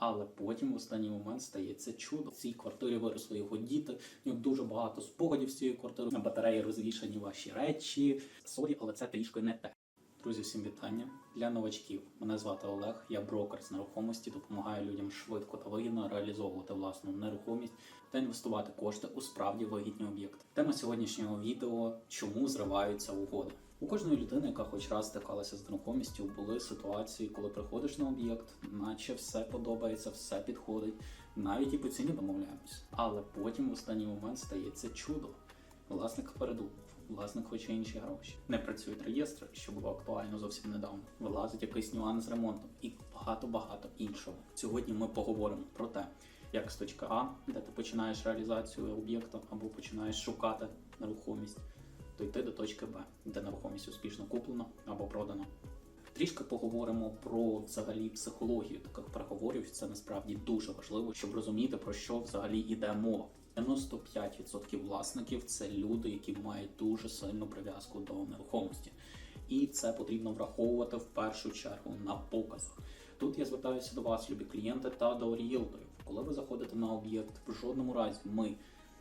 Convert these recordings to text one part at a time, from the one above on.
Але потім в останній момент стається чудо. В цій квартирі виросли його діти. В нього дуже багато спогадів з цієї квартири. На батареї розвішані ваші речі. Сорі, але це трішки не те. Друзі, всім вітання для новачків. Мене звати Олег, я брокер з нерухомості, допомагаю людям швидко та вигідно реалізовувати власну нерухомість та інвестувати кошти у справді вигідні об'єкти. Тема сьогоднішнього відео чому зриваються угоди. У кожної людини, яка хоч раз стикалася з нерухомістю, були ситуації, коли приходиш на об'єкт, наче все подобається, все підходить, навіть і по ціні домовляємось. Але потім в останній момент стається чудо. Власник передумав. Власник хоче інші гроші. Не працюють реєстри, що було актуально зовсім недавно. Вилазить якийсь нюанс з ремонтом і багато-багато іншого. Сьогодні ми поговоримо про те, як з точки А, де ти починаєш реалізацію об'єкту або починаєш шукати нерухомість, дойти до точки Б, де нерухомість успішно куплена або продана. Трішки поговоримо про взагалі психологію таких переговорів. Це насправді дуже важливо, щоб розуміти про що взагалі йде мова. 95% власників це люди, які мають дуже сильну прив'язку до нерухомості, і це потрібно враховувати в першу чергу на показах. Тут я звертаюся до вас, любі клієнти, та до ріелторів. Коли ви заходите на об'єкт, в жодному разі ми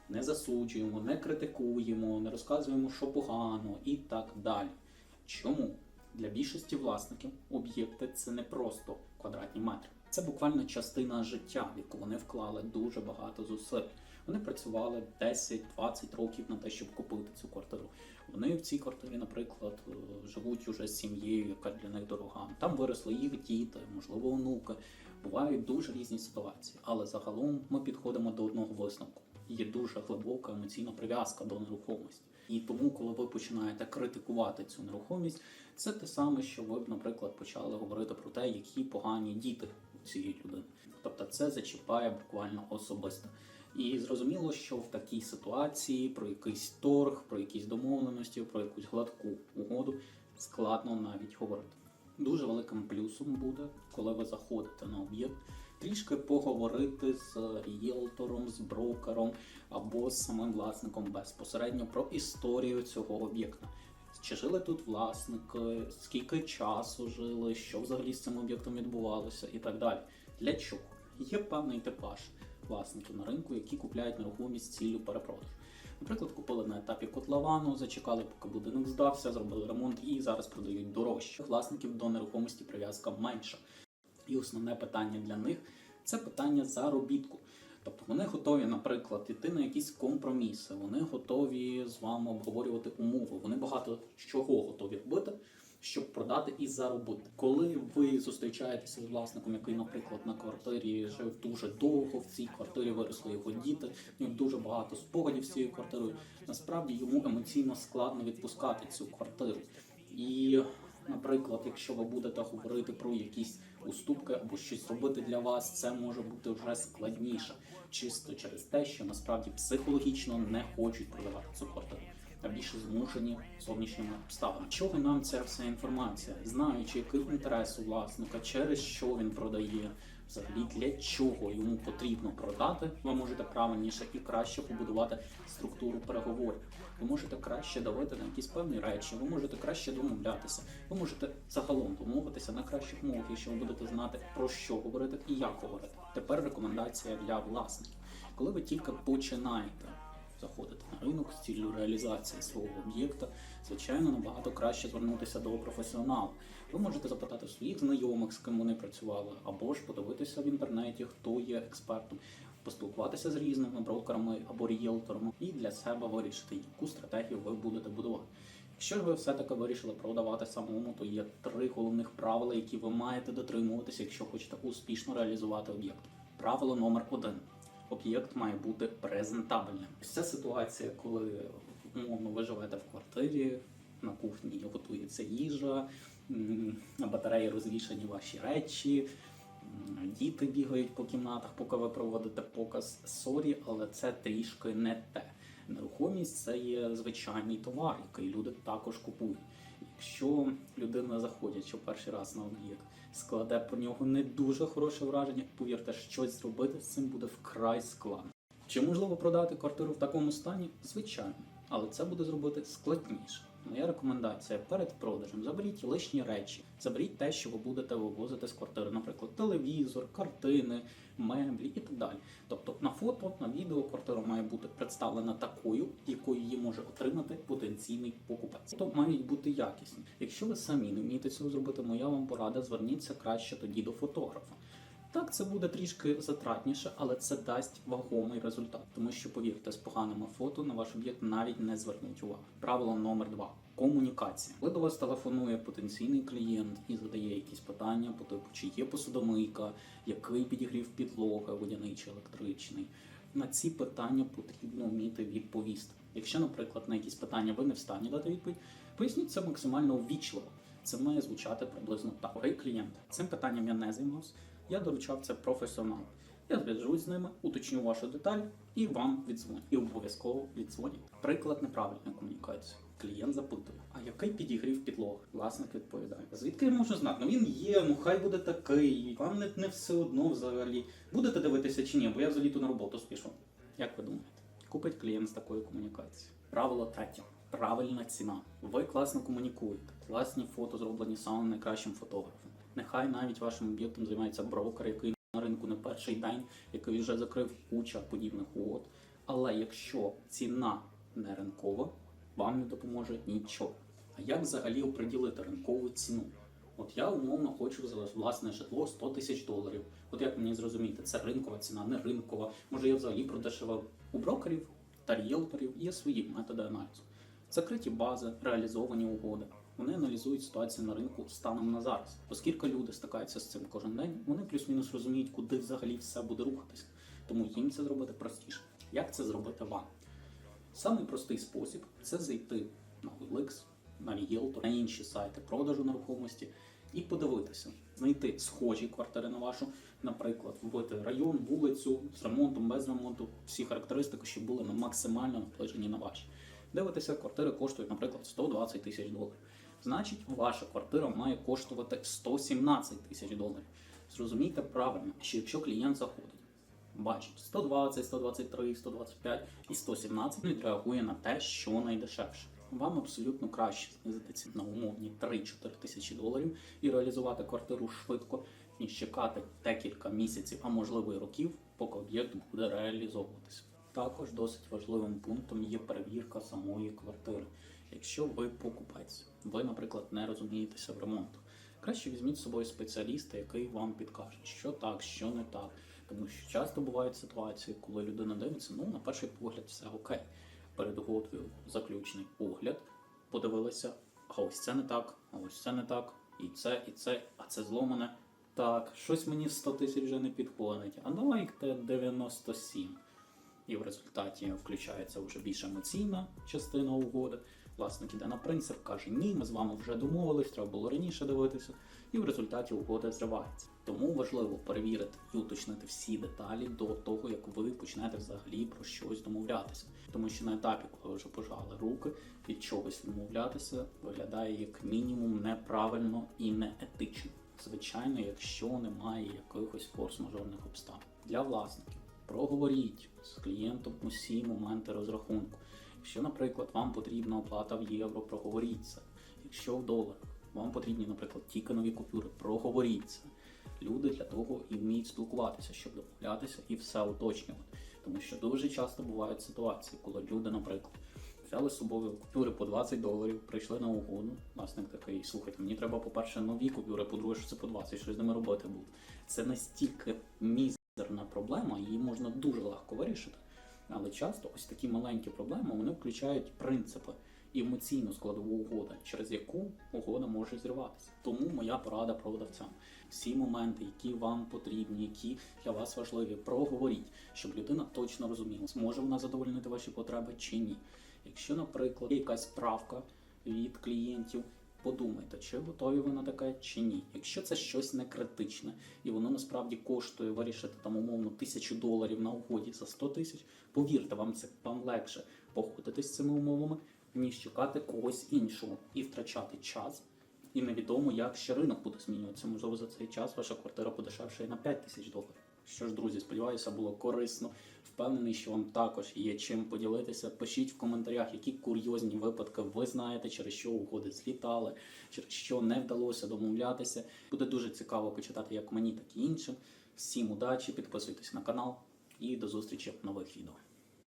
не засуджуємо, не критикуємо, не розказуємо, що погано і так далі. Чому? Для більшості власників об'єкти це не просто квадратні метри. Це буквально частина життя, в яку вони вклали дуже багато зусиль. Вони працювали 10-20 років на те, щоб купити цю квартиру. Вони в цій квартирі, наприклад, е, живуть уже з сім'єю, яка для них дорога. Там виросли їх діти, можливо, онуки. Бувають дуже різні ситуації, але загалом ми підходимо до одного висновку. Є дуже глибока емоційна прив'язка до нерухомості. І тому, коли ви починаєте критикувати цю нерухомість, це те саме, що ви б, наприклад, почали говорити про те, які погані діти у цієї людини. Тобто, це зачіпає буквально особисто. І зрозуміло, що в такій ситуації про якийсь торг, про якісь домовленості, про якусь гладку угоду складно навіть говорити. Дуже великим плюсом буде, коли ви заходите на об'єкт, трішки поговорити з ріелтором, з брокером або з самим власником безпосередньо про історію цього об'єкта. Чи жили тут власники, скільки часу жили, що взагалі з цим об'єктом відбувалося і так далі. Для чого? Є певний типаж власників на ринку, які купляють нерухомість з ціллю перепродажу. Наприклад, купили на етапі котловану, зачекали, поки будинок здався, зробили ремонт і зараз продають дорожче. Власників до нерухомості прив'язка менша. І основне питання для них це питання заробітку. Тобто вони готові, наприклад, іти на якісь компроміси, вони готові з вами обговорювати умови. Вони багато чого готові робити, щоб продати і заробити. Коли ви зустрічаєтеся з власником, який, наприклад, на квартирі жив дуже довго, в цій квартирі виросли його діти, в нього дуже багато спогадів з цією квартирою. Насправді йому емоційно складно відпускати цю квартиру. І Наприклад, якщо ви будете говорити про якісь уступки або щось робити для вас, це може бути вже складніше, чисто через те, що насправді психологічно не хочуть продавати цю квартиру, а більше змушені зовнішніми обставинами. Чого нам ця вся інформація, знаючи, яких інтерес у власника, через що він продає, взагалі для чого йому потрібно продати, ви можете правильніше і краще побудувати структуру переговорів. Ви можете краще давити на якісь певні речі, ви можете краще домовлятися, ви можете загалом домовитися на кращих мовах, якщо ви будете знати про що говорити і як говорити. Тепер рекомендація для власників. Коли ви тільки починаєте заходити на ринок з ціллю реалізації свого об'єкта, звичайно, набагато краще звернутися до професіоналу. Ви можете запитати своїх знайомих, з ким вони працювали, або ж подивитися в інтернеті, хто є експертом, поспілкуватися з різними брокерами або ріелторами і для себе вирішити, яку стратегію ви будете будувати. Якщо ж ви все-таки вирішили продавати самому, то є три головних правила, які ви маєте дотримуватися, якщо хочете успішно реалізувати об'єкт. Правило номер один. Об'єкт має бути презентабельним. Ця ситуація, коли умовно ви живете в квартирі, на кухні готується їжа, на батареї розвішані ваші речі, діти бігають по кімнатах, поки ви проводите показ. Сорі, але це трішки не те. Нерухомість це є звичайний товар, який люди також купують. Якщо людина заходячи перший раз на об'єкт, складе про нього не дуже хороше враження, повірте, щось зробити з цим буде вкрай складно. Чи можливо продати квартиру в такому стані? Звичайно, але це буде зробити складніше. Моя рекомендація перед продажем заберіть лишні речі, заберіть те, що ви будете вивозити з квартири, наприклад, телевізор, картини, меблі і так далі. Тобто на фото, на відео квартира має бути представлена такою, якою її може отримати потенційний покупець. Тобто мають бути якісні. Якщо ви самі не вмієте цього зробити, моя вам порада зверніться краще тоді до фотографа. Так, це буде трішки затратніше, але це дасть вагомий результат, тому що повірте, з поганими фото на ваш об'єкт навіть не звернуть увагу. Правило номер два. Комунікація. Коли до вас телефонує потенційний клієнт і задає якісь питання по типу, чи є посудомийка, який підігрів підлоги, водяний чи електричний. На ці питання потрібно вміти відповісти. Якщо, наприклад, на якісь питання ви не встані дати відповідь, поясніть це максимально ввічливо. Це має звучати приблизно так. Окей, клієнт, цим питанням я не займався. Я доручав це професіоналу. Я зв'яжусь з ними, уточню вашу деталь і вам віддзвоню. І обов'язково віддзвоню. Приклад неправильної комунікації. Клієнт запитує, а який підігрів підлоги? Власник відповідає. Звідки я можу знати? Ну він є, ну хай буде такий. Вам не, не все одно взагалі. Будете дивитися чи ні, бо я взагалі на роботу спішу. Як ви думаєте? Купить клієнт з такої комунікації? Правило третє. Правильна ціна. Ви класно комунікуєте. Класні фото зроблені самим найкращим фотографом. Нехай навіть вашим об'єктом займається брокер, який на ринку не перший день, який вже закрив куча подібних угод. Але якщо ціна не ринкова, вам не допоможе нічого. А як взагалі оприділити ринкову ціну? От я умовно хочу за власне житло 100 тисяч доларів. От як мені зрозуміти, це ринкова ціна, не ринкова. Може я взагалі продешевав у брокерів та ріелторів є свої методи аналізу. Закриті бази, реалізовані угоди. Вони аналізують ситуацію на ринку станом на зараз. Оскільки люди стикаються з цим кожен день, вони плюс-мінус розуміють, куди взагалі все буде рухатися. Тому їм це зробити простіше. Як це зробити вам? Самий простий спосіб це зайти на OLX, на Realtor, на інші сайти продажу нерухомості і подивитися, знайти схожі квартири на вашу, наприклад, вбити район, вулицю з ремонтом, без ремонту, всі характеристики, щоб були максимально наближені на ваші. Дивитися, квартири коштують, наприклад, 120 тисяч доларів. Значить, ваша квартира має коштувати 117 тисяч доларів. Зрозумійте правильно, що якщо клієнт заходить, бачить 120, 123, 125 і 117, він відреагує на те, що найдешевше. Вам абсолютно краще знизити ціну на умовні 3-4 тисячі доларів і реалізувати квартиру швидко, ніж чекати декілька місяців, а можливо і років, поки об'єкт буде реалізовуватися. Також досить важливим пунктом є перевірка самої квартири. Якщо ви покупець, ви, наприклад, не розумієтеся в ремонту, краще візьміть з собою спеціаліста, який вам підкаже, що так, що не так. Тому що часто бувають ситуації, коли людина дивиться, ну на перший погляд все окей. Перед угодою заключний огляд, подивилися, а ось це не так, а ось це не так, і це, і це, а це зломане. Так, щось мені 100 тисяч вже не підходить, а давайте 97. І в результаті включається вже більш емоційна частина угоди. Власник іде на принцип, каже: ні, ми з вами вже домовились, треба було раніше дивитися, і в результаті угода зривається. Тому важливо перевірити і уточнити всі деталі до того, як ви почнете взагалі про щось домовлятися. Тому що на етапі, коли ви вже пожали руки, від чогось відмовлятися виглядає як мінімум неправильно і неетично. Звичайно, якщо немає якихось форс-мажорних обставин для власників. Проговоріть з клієнтом усі моменти розрахунку. Якщо, наприклад, вам потрібна оплата в євро, проговоріть це. Якщо в доларах вам потрібні, наприклад, тільки нові купюри, проговоріть це. Люди для того і вміють спілкуватися, щоб домовлятися і все уточнювати. Тому що дуже часто бувають ситуації, коли люди, наприклад, взяли з собою купюри по 20 доларів, прийшли на угоду. Власник такий, слухайте, мені треба, по-перше, нові купюри, по-друге, що це по 20, що з ними робити буде. Це настільки мізерна проблема, її можна дуже легко вирішити. Але часто ось такі маленькі проблеми вони включають принципи і емоційну складову угоди, через яку угода може зриватися. Тому моя порада продавцям. Всі моменти, які вам потрібні, які для вас важливі, проговоріть, щоб людина точно розуміла, зможе вона задовольнити ваші потреби чи ні. Якщо, наприклад, є якась правка від клієнтів, подумайте, чи готові ви на таке чи ні. Якщо це щось не критичне і воно насправді коштує вирішити там умовно тисячу доларів на угоді за 100 тисяч, повірте, вам це вам легше погодитись з цими умовами, ніж чекати когось іншого і втрачати час. І невідомо, як ще ринок буде змінюватися. Можливо, за цей час ваша квартира подешевшає на 5 тисяч доларів. Що ж, друзі, сподіваюся, було корисно. Впевнений, що вам також є чим поділитися. Пишіть в коментарях, які курйозні випадки ви знаєте, через що угоди злітали, через що не вдалося домовлятися. Буде дуже цікаво почитати як мені, так і іншим. Всім удачі, підписуйтесь на канал і до зустрічі в нових відео.